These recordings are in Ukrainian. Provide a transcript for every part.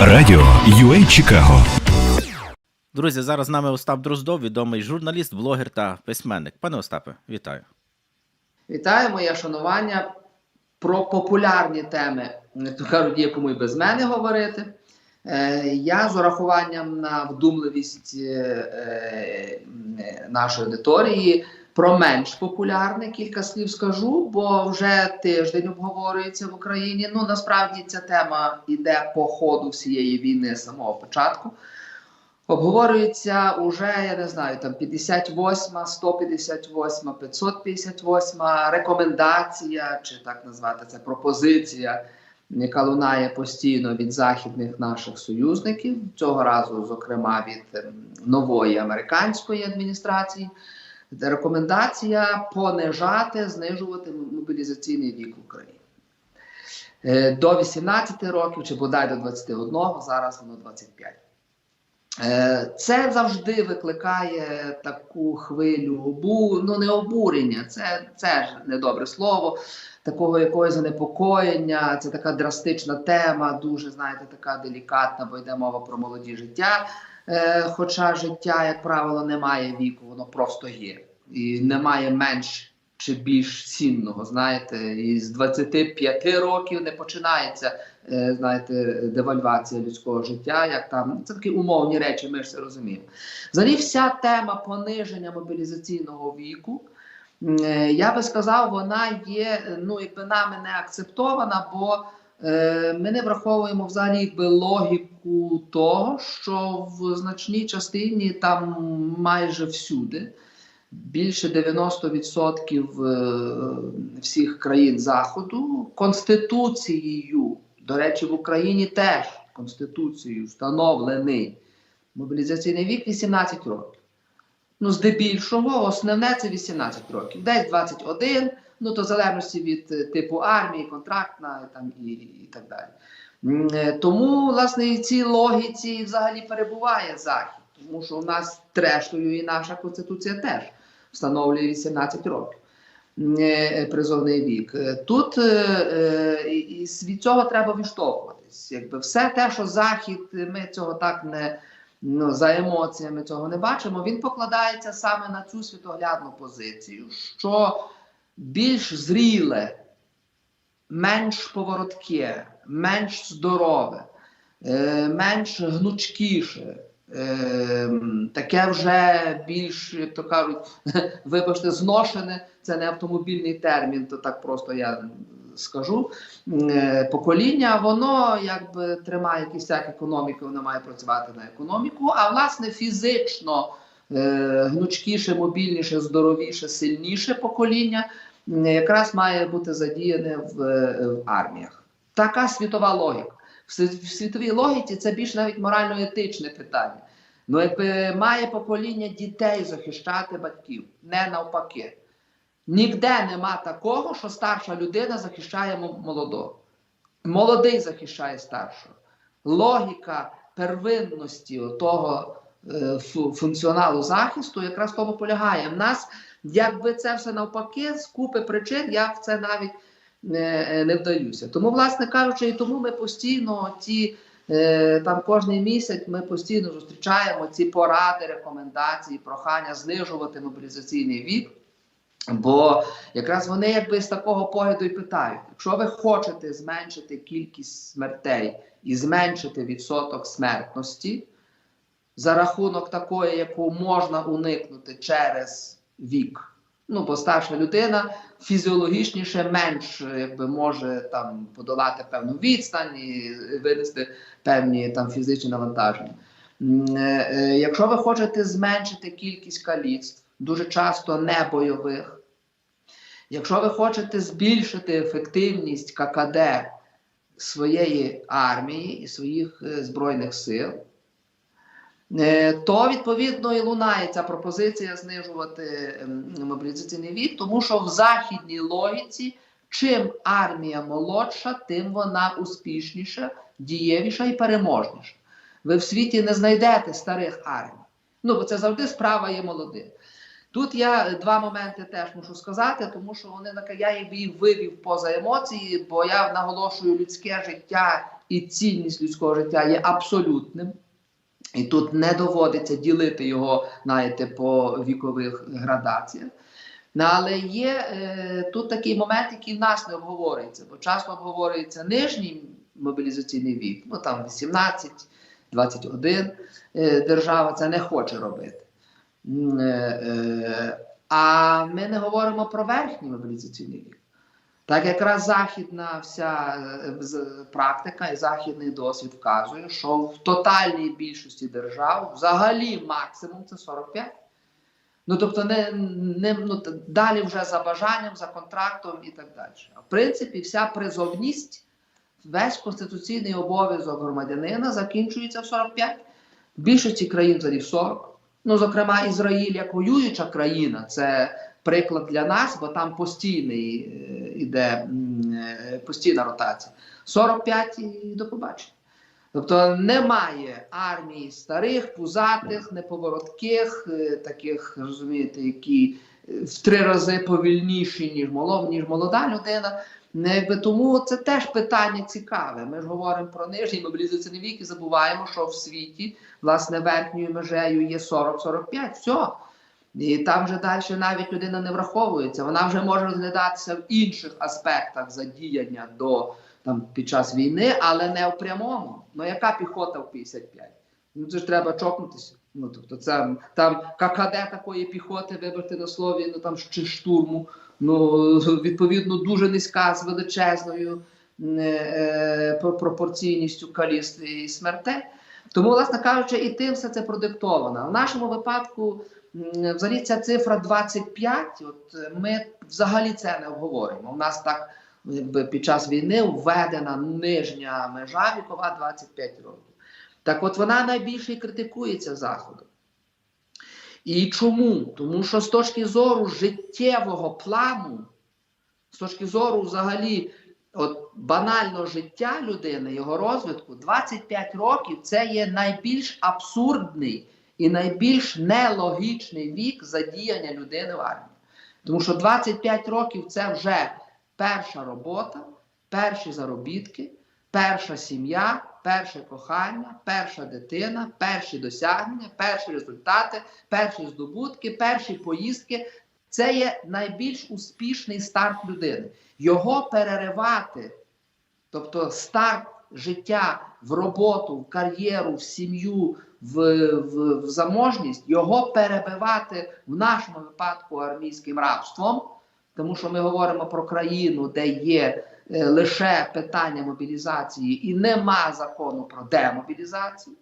Радіо UA Чикаго. Друзі, зараз з нами Остап Дроздов, відомий журналіст, блогер та письменник. Пане Остапе, вітаю. Вітаю, моє шанування про популярні теми, то кажуть, є кому і без мене говорити. Е, я з урахуванням на вдумливість е, е, нашої аудиторії про менш популярне кілька слів скажу, бо вже тиждень обговорюється в Україні. Ну насправді ця тема йде по ходу всієї війни з самого початку. Обговорюється уже, я не знаю, там 58, 158, 558 рекомендація, чи так назвати це пропозиція, яка лунає постійно від західних наших союзників. Цього разу, зокрема, від ем, нової американської адміністрації. Рекомендація понижати, знижувати мобілізаційний вік в Україні. Е, До 18 років чи бодай до 21, зараз воно 25. Е, Це завжди викликає таку хвилю обу, ну не обурення, це, це ж недобре слово, такого якогось занепокоєння. Це така драстична тема, дуже знаєте, така делікатна, бо йде мова про молоді життя. Е, Хоча життя, як правило, не має віку, воно просто є. І немає менш чи більш цінного. Знаєте, і з 25 років не починається е, знаєте, девальвація людського життя. Як там це такі умовні речі, ми ж це розуміємо. Взагалі, вся тема пониження мобілізаційного віку. е, Я би сказав, вона є ну, якби нами не акцептована, бо ми не враховуємо взагалі якби логіку того, що в значній частині там майже всюди більше 90% е, всіх країн Заходу Конституцією, до речі, в Україні теж Конституцією встановлений мобілізаційний вік 18 років. Ну, здебільшого, основне це 18 років. Десь 21, ну то в залежності від е, типу армії, контрактна там, і, і так далі. Е, Тому, власне, і цій логіці взагалі перебуває Захід, тому що у нас трештою і наша конституція теж встановлює 18 років е, призовний вік. Тут і від цього треба відштовхуватись. Якби все те, що Захід, ми цього так не ну, за емоціями цього не бачимо, він покладається саме на цю світоглядну позицію, що більш зріле, менш поворотке, менш здорове, е, менш гнучкіше. е, Таке вже більш, як то кажуть, вибачте, зношене, це не автомобільний термін, то так просто я скажу. Е, Покоління, воно якби тримає кістяк економіки, воно має працювати на економіку, а власне фізично гнучкіше, мобільніше, здоровіше, сильніше покоління якраз має бути задіяне в, е, в арміях. Така світова логіка. В світовій логіці це більш навіть морально-етичне питання. Ну, якби має покоління дітей захищати батьків, не навпаки. Ніде нема такого, що старша людина захищає молодого. Молодий захищає старшого. Логіка первинності того е, функціоналу захисту якраз в тому полягає. В нас, якби це все навпаки, з купи причин, я в це навіть не, е, не вдаюся. Тому, власне кажучи, і тому ми постійно ці. Е, Там кожний місяць ми постійно зустрічаємо ці поради, рекомендації, прохання знижувати мобілізаційний вік. Бо якраз вони якби з такого погляду і питають: якщо ви хочете зменшити кількість смертей і зменшити відсоток смертності за рахунок такої, яку можна уникнути через вік. Ну, бо старша людина фізіологічніше менш якби може там подолати певну відстань і винести певні там фізичні навантаження. Е, е, Якщо ви хочете зменшити кількість каліцтв, дуже часто не бойових, якщо ви хочете збільшити ефективність ККД своєї армії і своїх е, збройних сил, то відповідно і лунає ця пропозиція знижувати ем, мобілізаційний вік, тому що в західній логіці чим армія молодша, тим вона успішніша, дієвіша і переможніша. Ви в світі не знайдете старих армій. Ну, бо це завжди справа є молодих. Тут я два моменти теж мушу сказати, тому що вони я їх вивів поза емоції, бо я наголошую людське життя і цінність людського життя є абсолютним. І тут не доводиться ділити його, знаєте, по вікових градаціях. Ну, але є е, тут такий момент, який в нас не обговорюється, бо часто обговорюється нижній мобілізаційний вік, ну там 18, 21 е, держава це не хоче робити. Е, е, а ми не говоримо про верхній мобілізаційний вік. Так якраз західна вся е, практика і західний досвід вказує, що в тотальній більшості держав взагалі максимум це 45. Ну тобто, не, не ну, далі вже за бажанням, за контрактом і так далі. В принципі, вся призовність, весь конституційний обов'язок громадянина закінчується в 45. В більшості країн взагалі в 40. Ну, зокрема, Ізраїль як воююча країна, це приклад для нас, бо там постійний іде е, постійна ротація. 45 і до побачення. Тобто немає армії старих, пузатих, неповоротких, е, таких, розумієте, які е, в три рази повільніші, ніж молод, ніж молода людина. Не, тому це теж питання цікаве. Ми ж говоримо про нижній мобілізаційний вік і забуваємо, що в світі власне верхньою межею є 40-45. Все. І там вже далі навіть людина не враховується. Вона вже може розглядатися в інших аспектах задіяння до там під час війни, але не в прямому. Ну яка піхота в 55? Ну це ж треба чокнутися. Ну тобто, це там ККД такої піхоти, вибрати на слові, ну там чи штурму. Ну відповідно дуже низька з величезною е, е, пропорційністю каліст і смертей. Тому, власне кажучи, і тим все це продиктовано. В нашому випадку, взагалі, ця цифра 25, от е, ми взагалі це не обговорюємо. У нас так якби під час війни введена нижня межа вікова 25 років. Так от вона найбільше і критикується Заходом. І чому? Тому що з точки зору життєвого плану, з точки зору взагалі от, банального життя людини, його розвитку, 25 років це є найбільш абсурдний і найбільш нелогічний вік задіяння людини в армії. Тому що 25 років це вже перша робота, перші заробітки, перша сім'я, перше кохання, перша дитина, перші досягнення, перші результати, перші здобутки, перші поїздки. Це є найбільш успішний старт людини. Його переривати, тобто старт життя в роботу, в кар'єру, в сім'ю, в, в, в заможність, його перебивати в нашому випадку армійським рабством, тому що ми говоримо про країну, де є е, лише питання мобілізації і нема закону про демобілізацію.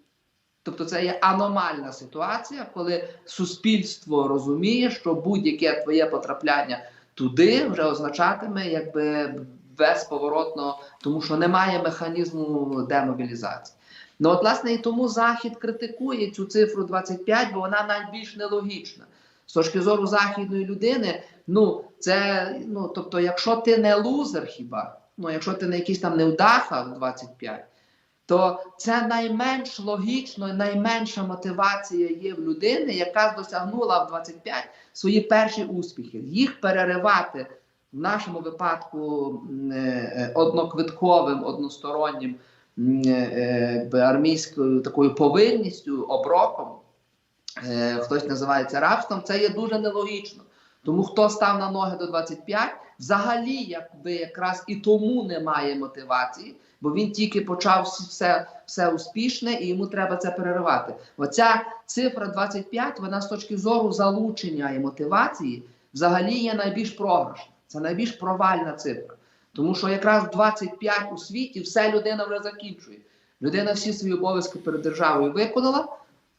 Тобто це є аномальна ситуація, коли суспільство розуміє, що будь-яке твоє потрапляння туди вже означатиме якби безповоротно, тому що немає механізму демобілізації. Ну от, власне, і тому Захід критикує цю цифру 25, бо вона найбільш нелогічна. З точки зору західної людини, ну це ну тобто, якщо ти не лузер, хіба ну якщо ти не якийсь там невдаха в 25, то це найменш логічно, найменша мотивація є в людини, яка досягнула в 25 свої перші успіхи. Їх переривати в нашому випадку е, е, одноквитковим, одностороннім е, армійською такою повинністю, оброком. Хтось називає це рабством, це є дуже нелогічно. Тому хто став на ноги до 25, взагалі, якби якраз і тому немає мотивації, бо він тільки почав все, все успішне і йому треба це переривати. Оця цифра 25, вона з точки зору залучення і мотивації взагалі є найбільш програшна. Це найбільш провальна цифра. Тому що якраз 25 у світі все людина вже закінчує. Людина всі свої обов'язки перед державою виконала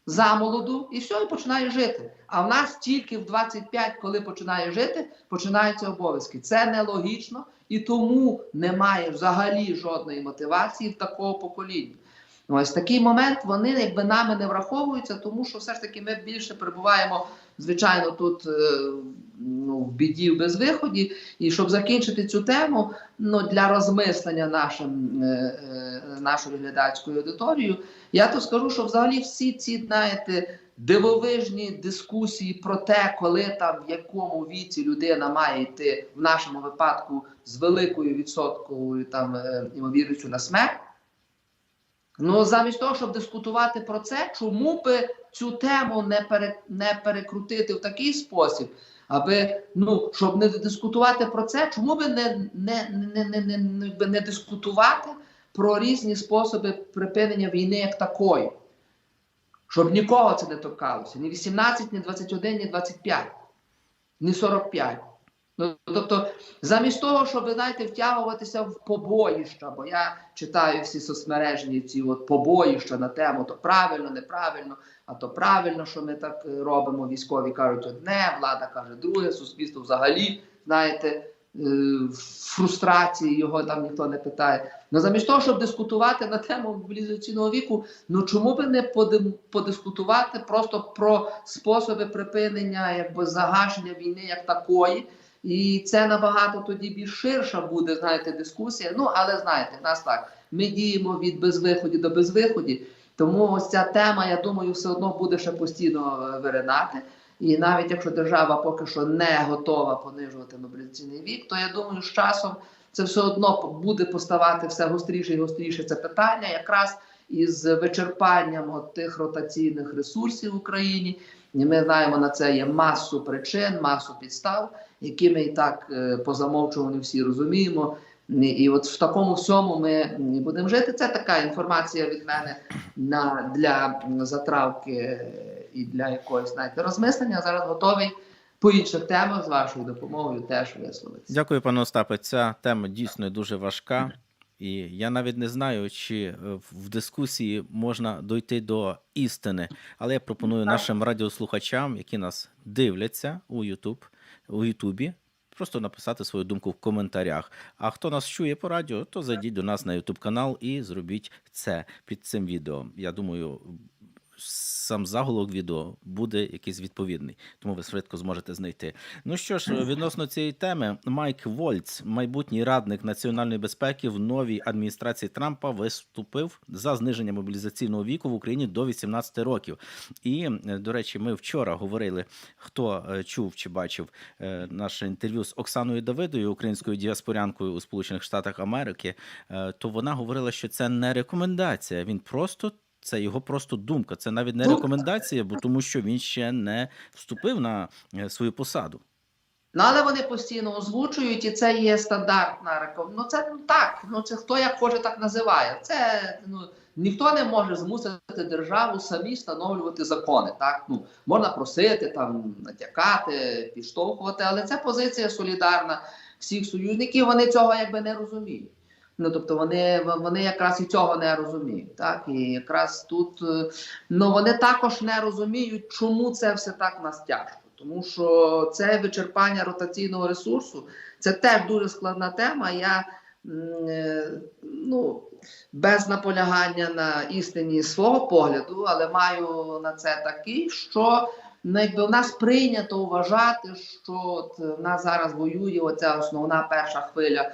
замолоду і все, і починає жити. А в нас тільки в 25, коли починає жити, починаються обов'язки. Це нелогічно і тому немає взагалі жодної мотивації в такого покоління. Ось такий момент вони якби нами не враховуються, тому що все ж таки ми більше перебуваємо, звичайно, тут е, ну, в біді, в безвиході. І щоб закінчити цю тему, ну для розмислення нашим е, е, нашою глядацькою аудиторією, я то скажу, що взагалі всі ці, знаєте, дивовижні дискусії про те, коли там в якому віці людина має йти в нашому випадку з великою відсотковою там ймовірністю на смерть. Ну, замість того, щоб дискутувати про це, чому би цю тему не, пере, не перекрутити в такий спосіб, аби ну, щоб не дискутувати про це, чому би не, не, не, не, не, не, не, дискутувати про різні способи припинення війни як такої? Щоб нікого це не торкалося. Ні 18, ні 21, ні 25, ні 45. Ну, тобто, замість того, щоб знаєте, втягуватися в побоїща, бо я читаю всі соцмережні ці от побоїща на тему, то правильно, неправильно, а то правильно, що ми так е, робимо. Військові кажуть одне, влада каже друге, суспільство взагалі, знаєте, е, в фрустрації його там ніхто не питає. Ну замість того, щоб дискутувати на тему мобілізаційного віку, ну чому би не поди- подискутувати просто про способи припинення якби загашення війни як такої. І це набагато тоді більш ширша буде, знаєте, дискусія. Ну, але знаєте, в нас так. Ми діємо від безвиході до безвиході. Тому ось ця тема, я думаю, все одно буде ще постійно е, виринати. І навіть якщо держава поки що не готова понижувати мобілізаційний вік, то я думаю, з часом це все одно буде поставати все гостріше і гостріше це питання, якраз із вичерпанням от тих ротаційних ресурсів в Україні. І ми знаємо на це є масу причин, масу підстав, які ми і так е, по замовчуванню всі розуміємо. І, от в такому всьому ми будемо жити. Це така інформація від мене на для затравки е, і для якогось знаєте, розмислення. Зараз готовий по інших темах з вашою допомогою теж висловитися. Дякую, пане Остапе. Ця тема дійсно дуже важка, і я навіть не знаю, чи е, в дискусії можна дойти до істини. Але я пропоную Так. нашим радіослухачам, які нас дивляться у YouTube, у Ютубі. Просто написати свою думку в коментарях. А хто нас чує по радіо, то зайдіть до нас на YouTube канал і зробіть це під цим відео. Я думаю, сам заголовок відео буде якийсь відповідний, тому ви швидко зможете знайти. Ну що ж, відносно цієї теми, Майк Вольц, майбутній радник національної безпеки в новій адміністрації Трампа, виступив за зниження мобілізаційного віку в Україні до 18 років. І, е, до речі, ми вчора говорили, хто е, чув чи бачив е, наше інтерв'ю з Оксаною Давидою, українською діаспорянкою у Сполучених Штатах Америки, то вона говорила, що це не рекомендація. Він просто це його просто думка. Це навіть не рекомендація, бо тому що він ще не вступив на е, свою посаду. Ну, але вони постійно озвучують, і це є стандартна реком. Ну це ну так. Ну це хто як хоче, так називає. Це ну ніхто не може змусити державу самі встановлювати закони. Так ну можна просити там, натякати, підштовхувати, але це позиція солідарна всіх союзників. Вони цього якби не розуміють. Ну тобто вони, вони якраз і цього не розуміють. Так і якраз тут е, ну вони також не розуміють, чому це все так нас тяжко. Тому що це вичерпання ротаційного ресурсу, це теж дуже складна тема. Я е, ну, без наполягання на істині свого погляду, але маю на це такий, що ну, якби в нас прийнято вважати, що от в нас зараз воює оця основна перша хвиля,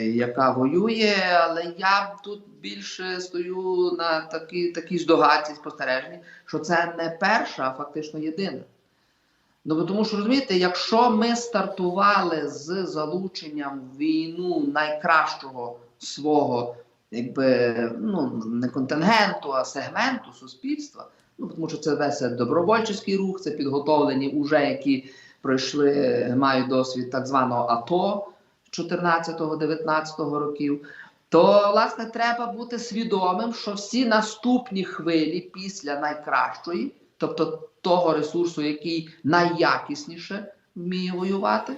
яка воює, але я тут більше стою на такій, такій здогадці спостереженні, що це не перша, а фактично єдина. Ну, тому що розумієте, якщо ми стартували з залученням в війну найкращого свого, якби ну не контингенту, а сегменту суспільства, ну тому що це весь добровольчий рух, це підготовлені уже, які пройшли, мають досвід так званого АТО 14-19 років. То, власне, треба бути свідомим, що всі наступні хвилі після найкращої, тобто того ресурсу, який найякісніше вміє воювати,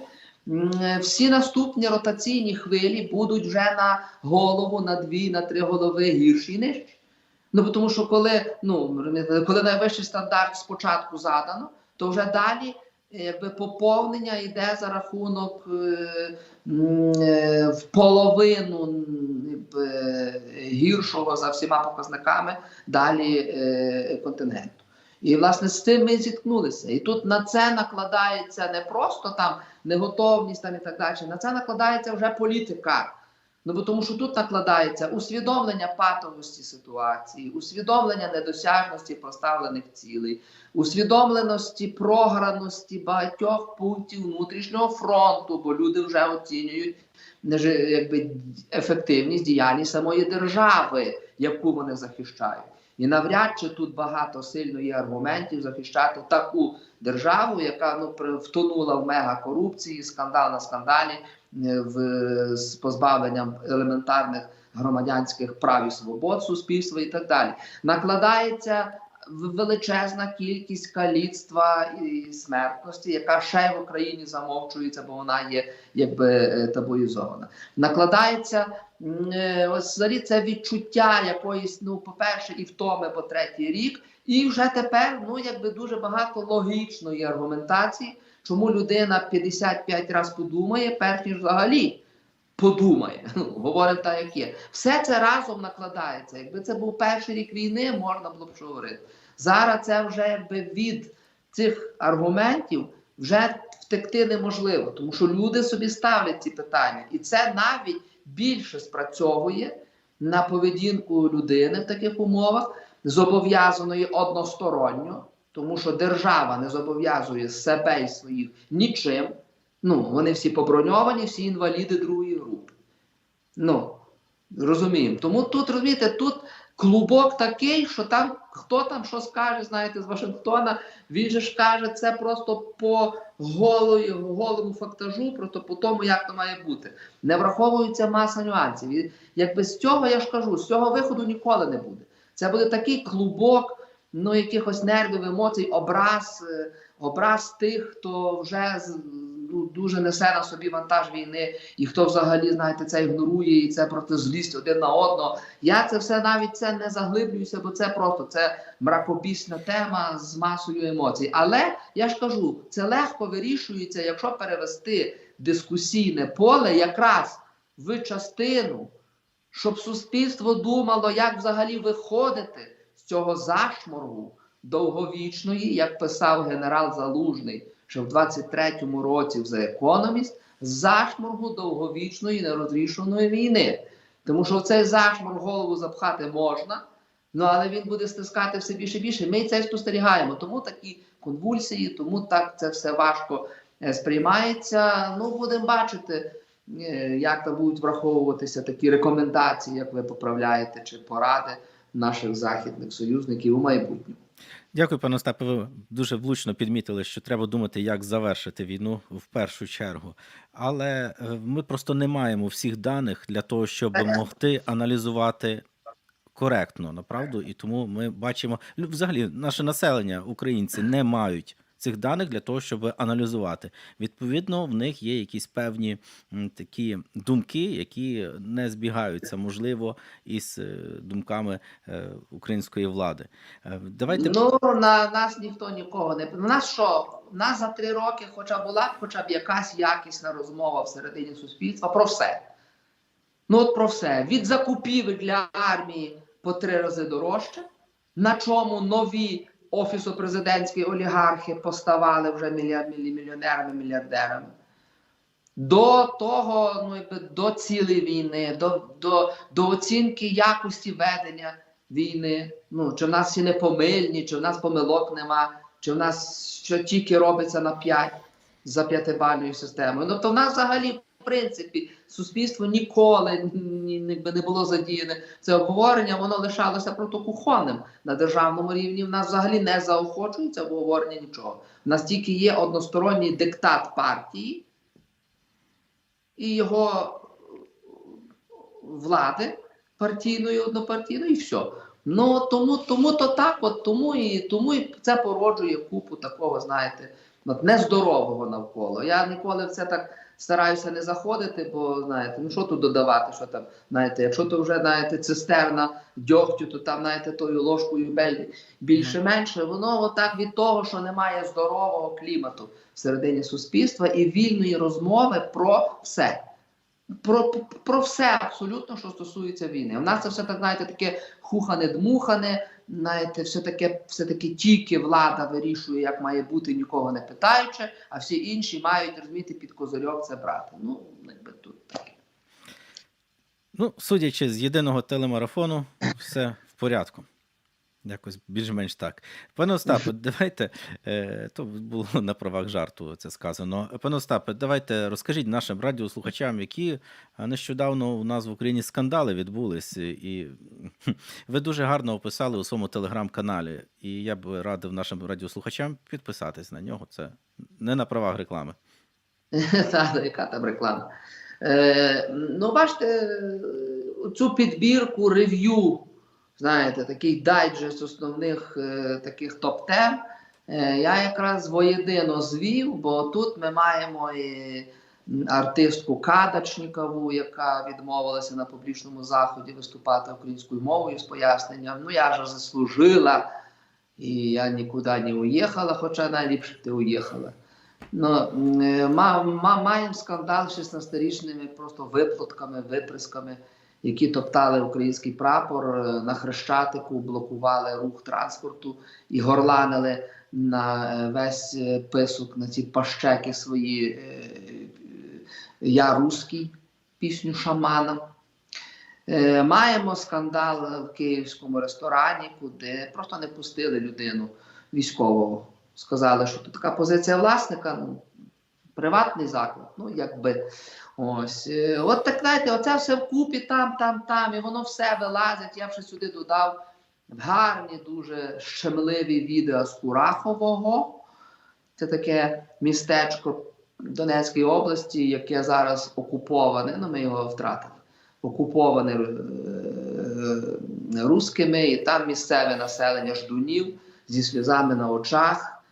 всі наступні ротаційні хвилі будуть вже на голову, на дві, на три голови гірші і нижчі. Ну, тому що коли, ну, коли найвищий стандарт спочатку задано, то вже далі якби поповнення йде за рахунок е, е, в половину якби, найгіршого за всіма показниками далі е, континенту. І власне з цим ми зіткнулися. І тут на це накладається не просто там неготовність там і так далі. На це накладається вже політика. Ну бо тому, що тут накладається усвідомлення патовості ситуації, усвідомлення недосяжності поставлених цілей, усвідомленості програності багатьох пунктів внутрішнього фронту, бо люди вже оцінюють якби ефективність діяльність самої держави, яку вони захищають. І навряд чи тут багато сильно є аргументів захищати таку державу, яка ну втонула в мегакорупції, скандал на скандалі, е, в з позбавленням елементарних громадянських прав і свобод суспільства і так далі. Накладається величезна кількість каліцтва і смертності, яка ще в Україні замовчується, бо вона є якби е, табуїзована. Накладається ось взагалі це відчуття якоїсь, ну, по-перше, і втоми по третій рік, і вже тепер ну якби дуже багато логічної аргументації, чому людина 55 разів подумає, перш ніж взагалі подумає. Ну, говоримо так, як є. Все це разом накладається. Якби це був перший рік війни, можна було б що говорити. Зараз це вже якби від цих аргументів вже втекти неможливо, тому що люди собі ставлять ці питання, і це навіть більше спрацьовує на поведінку людини в таких умовах, зобов'язаної односторонньо, тому що держава не зобов'язує себе і своїх нічим. Ну, вони всі поброньовані, всі інваліди другої групи. Ну, розуміємо. Тому тут, розумієте, тут клубок такий, що там хто там що скаже, знаєте, з Вашингтона, він же ж каже це просто по голої, голому фактажу, просто по тому, як то має бути. Не враховується маса нюансів. І якби з цього я ж кажу, з цього виходу ніколи не буде. Це буде такий клубок, ну, якихось нервів, емоцій, образ, е, образ тих, хто вже ну, дуже несе на собі вантаж війни, і хто взагалі, знаєте, це ігнорує, і це просто злість один на одного. Я це все навіть це не заглиблююся, бо це просто це мракопісна тема з масою емоцій. Але я ж кажу, це легко вирішується, якщо перевести дискусійне поле якраз в частину, щоб суспільство думало, як взагалі виходити з цього зашморгу довговічної, як писав генерал Залужний, що в 23-му році в The Economist, зашморгу довговічної нерозрішеної війни. Тому що в цей зашморг голову запхати можна, ну але він буде стискати все більше і більше. Ми це спостерігаємо. Тому такі конвульсії, тому так це все важко е, сприймається. Ну, будемо бачити, е, як там будуть враховуватися такі рекомендації, як ви поправляєте, чи поради наших західних союзників у майбутньому. Дякую, пане Остапе. Ви дуже влучно підмітили, що треба думати, як завершити війну в першу чергу. Але е, ми просто не маємо всіх даних для того, щоб могти аналізувати коректно, направду. І тому ми бачимо, взагалі, наше населення, українці, не мають цих даних для того, щоб аналізувати. Відповідно, в них є якісь певні такі думки, які не збігаються, можливо, із е, думками е, української влади. Е, Давайте Ну, на нас ніхто нікого не на нас що? Нас за три роки, хоча була хоча б якась якісна розмова всередині суспільства про все. Ну, от про все. Від закупівель для армії по три рази дорожче, на чому нові офісо-президентські олігархи поставали вже мільйонерами, мільярдерами. До того, ну, якби, до цілої війни, до, до, до оцінки якості ведення війни. Ну, чи в нас всі непомильні, чи в нас помилок нема, чи в нас що тільки робиться на 5 за п'ятибальною системою. Ну, то в нас взагалі, принципі, суспільство ніколи не було задіяне. Це обговорення, воно лишалося протокухонним на державному рівні. В нас взагалі не заохочується обговорення нічого. В нас тільки є односторонній диктат партії і його влади партійної, однопартійної, і все. Ну тому, тому то так, от тому і тому і це породжує купу такого, знаєте, от нездорового навколо. Я ніколи в це так стараюся не заходити, бо знаєте, ну що тут додавати, що там, знаєте, якщо то вже знаєте, цистерна дьогтю, то там, знаєте, тою ложкою більше-менше, воно отак від того, що немає здорового клімату всередині суспільства і вільної розмови про все. про, про все абсолютно, що стосується війни. У нас це все так, знаєте, таке хухане-дмухане, знаєте, все таке, все таки тільки влада вирішує, як має бути, нікого не питаючи, а всі інші мають розуміти під козирьок це брати. Ну, якби тут таке. Ну, судячи з єдиного телемарафону, все в порядку. Якось більш-менш так. Пане Остапе, давайте, е, то було на правах жарту це сказано. Пане Остапе, давайте розкажіть нашим радіослухачам, які е, нещодавно у нас в Україні скандали відбулись, і ви дуже гарно описали у своєму телеграм-каналі. І я б радив нашим радіослухачам підписатись на нього. Це не на правах реклами. Та, яка там реклама. Е, ну, бачите, е, цю підбірку рев'ю, знаєте, такий дайджест основних е, таких топ-тем, е, я якраз воєдино звів, бо тут ми маємо і артистку Кадачнікову, яка відмовилася на публічному заході виступати українською мовою з поясненням. Ну, я ж заслужила, і я нікуди не уїхала, хоча найліпше ти уїхала. Ну, е, ма, ма, маємо скандал з 16-річними просто виплатками, виприсками, які топтали український прапор е, на хрещатику, блокували рух транспорту і горланили на е, весь е, писок, на ці пащеки свої Я русський, пісню шамана. Маємо скандал в київському ресторані, куди просто не пустили людину військового. Сказали, що така позиція власника, ну, приватний заклад. Ну, якби. Ось. Е, От так знаєте, оце все вкупі, там, там, там, і воно все вилазить. Я вже сюди додав гарні, дуже щемливі відео з Курахового. Це таке містечко Донецької області, яке зараз окуповане. Ну, ми його втратили. Окуповане е, рускими, і там місцеве населення ждунів зі сльозами на очах.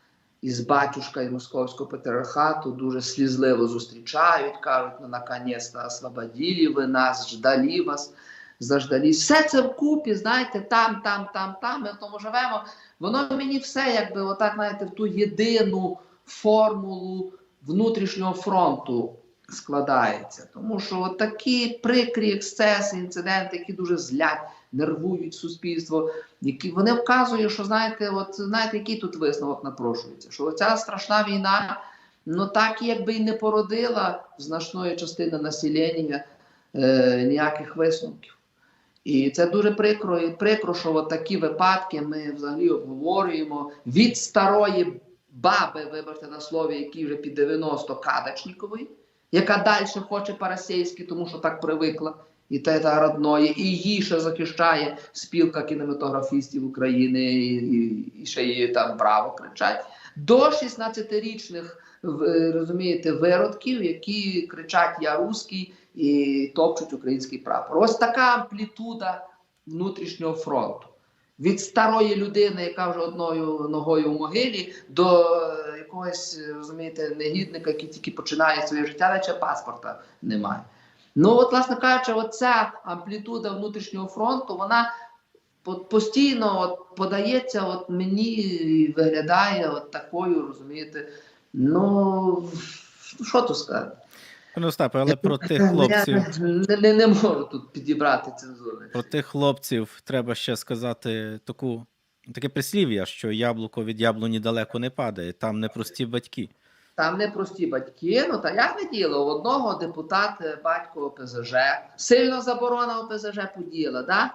Із батюшка із московського патріархату дуже слізливо зустрічають, кажуть, ну наконець-то освободили ви нас, ждали вас, заждались. Все це вкупі, знаєте, там, там, там, там. Ми в тому живемо. Воно мені все, якби отак, знаєте, в ту єдину формулу внутрішнього фронту складається. Тому що такі прикрі ексцеси, інциденти, які дуже злять, нервують суспільство, які вони вказують, що знаєте, от знаєте, який тут висновок напрошується, що ця страшна війна, ну так якби й не породила значної частини населення е, ніяких висновків. І це дуже прикро, і прикро, що от такі випадки ми взагалі обговорюємо від старої баби, вибачте на слові, якій вже під 90 Кадачнікової, яка далі хоче по-російськи, тому що так привикла, і те та родної, і її ще захищає спілка кінематографістів України, і, і, і ще її там браво кричать. До 16-річних розумієте, виродків, які кричать Я русський і топчуть український прапор. Ось така амплітуда внутрішнього фронту. Від старої людини, яка вже одною ногою в могилі, до е, якогось, е, розумієте, негідника, який тільки починає своє життя, наче паспорта немає. Ну, от, власне кажучи, оця амплітуда внутрішнього фронту, вона постійно от, подається, от мені і виглядає от такою, розумієте. Ну, що тут сказати? Пане Остапе, але про тих хлопців. Не, не, не можу тут підібрати цензури. Про тих хлопців треба ще сказати таку, таке прислів'я, що яблуко від яблуні далеко не падає, там непрості батьки. Там не прості батьки. Ну та як діло, у одного депутат е, батько ОПЗЖ, сильно заборона ОПЗЖ подіяла, да?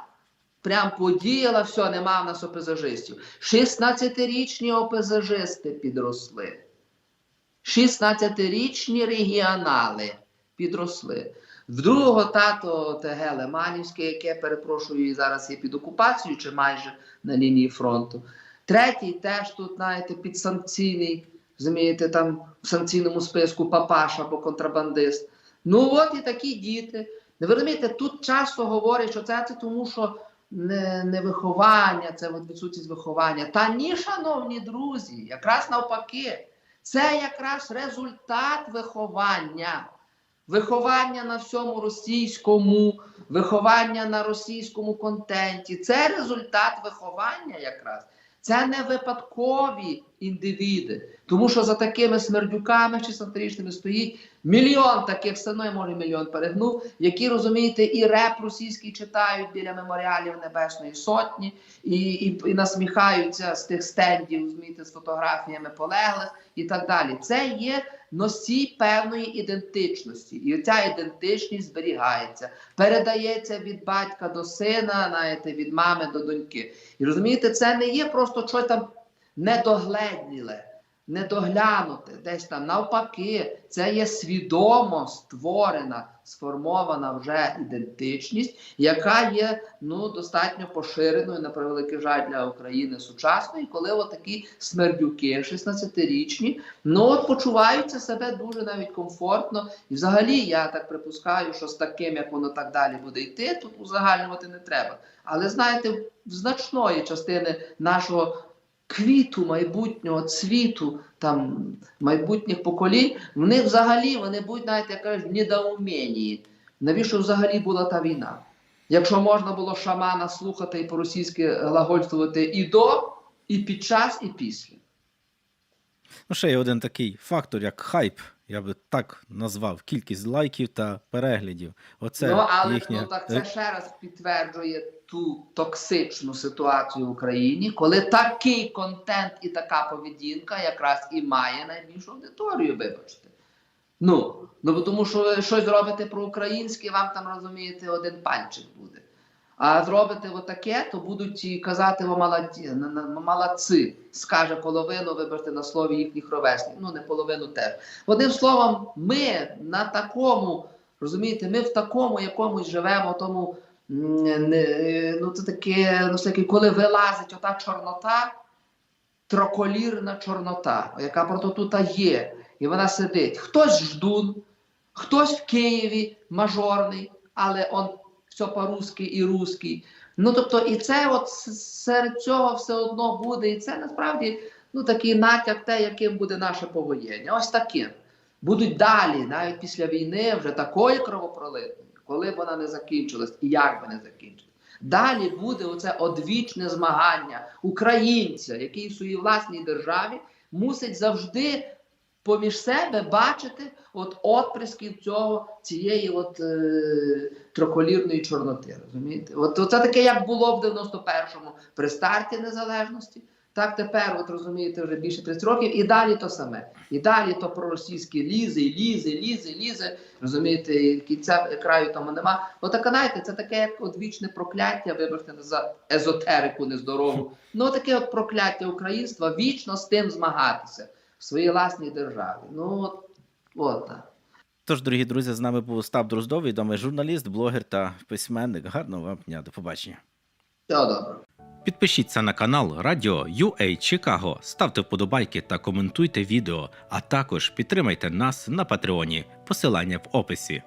Прям подіяла, все, нема в нас ОПЗЖистів. 16-річні ОПЗЖисти підросли. 16-річні регіонали підросли. В другого тато ТГ Леманівське, яке перепрошую, зараз є під окупацією чи майже на лінії фронту. Третій теж тут, знаєте, підсанкційний, розумієте, там в санкційному списку папаша або контрабандист. Ну от і такі діти. Ви розумієте, тут часто говорять, що це, це тому, що не, не виховання, це відсутність виховання. Та ні, шановні друзі, якраз навпаки. Це якраз результат виховання. Виховання на всьому російському, виховання на російському контенті. Це результат виховання якраз. Це не випадкові індивіди, тому що за такими смердюками 16-річними стоїть мільйон таких одно, може мільйон перегнув, які розумієте, і реп російський читають біля меморіалів Небесної Сотні, і, і, і насміхаються з тих стендів, розумієте, з фотографіями полеглих і так далі. Це є носій певної ідентичності, і ця ідентичність зберігається, передається від батька до сина, знаєте, від мами до доньки. І розумієте, це не є просто щось там недогледіле, недоглянуте, десь там навпаки, це є свідомо створена, сформована вже ідентичність, яка є ну достатньо поширеною на превеликий жаль для України сучасної, коли от такі смердюки, 16-річні, ну от почуваються себе дуже навіть комфортно. І взагалі я так припускаю, що з таким, як воно так далі буде йти, тут узагальнювати не треба. Але знаєте, в значної частини нашого квіту майбутнього цвіту там майбутніх поколінь, в них взагалі вони будуть, знаєте, як кажуть, в недоуменні. Навіщо взагалі була та війна? Якщо можна було шамана слухати і по-російськи глагольствувати і до, і під час, і після. Ну, ще є один такий фактор, як хайп. Я би так назвав кількість лайків та переглядів. Оце ну, але їхнє... ну, так це ще раз підтверджує ту токсичну ситуацію в Україні, коли такий контент і така поведінка якраз і має найбільшу аудиторію, вибачте. Ну, ну тому що ви щось робите про українське, вам там розумієте, один пальчик буде. А зробите отаке, то будуть казати ви молодці, скаже половину, вибачте, на слові їхніх ровесників. Ну, не половину теж. Одним словом, ми на такому, розумієте, ми в такому якомусь живемо, тому ну це таке, ну таке, коли вилазить ота чорнота, троколірна чорнота, яка просто тут є, і вона сидить. Хтось ждун, хтось в Києві мажорний, але он все по-русски і русський. Ну тобто, і це от серед цього все одно буде, і це насправді ну такий натяк, те, яким буде наше повоєння. Ось таким. Будуть далі, навіть після війни, вже такої кровопролитної, коли б вона не закінчилась і як би не закінчилась. Далі буде оце одвічне змагання українця, який в своїй власній державі мусить завжди поміж себе бачити от отприсків цього цієї от е, троколірної чорноти. Розумієте? От це таке, як було в 91-му при старті незалежності. Так тепер, от розумієте, вже більше 30 років, і далі то саме. І далі то проросійське лізе, і лізе, лізе, лізе. Розумієте, і кінця краю тому нема. Отаке, знаєте, це таке як одвічне прокляття, вибачте за езотерику нездорову. Ну таке от прокляття українства вічно з тим змагатися своїй власній державі. Ну от, от так. Тож, дорогі друзі, з нами був Остап Друздов, відомий журналіст, блогер та письменник. Гарного вам дня, до побачення. Всього доброго. Підпишіться на канал Радіо UA Чикаго, ставте вподобайки та коментуйте відео, а також підтримайте нас на Патреоні. Посилання в описі.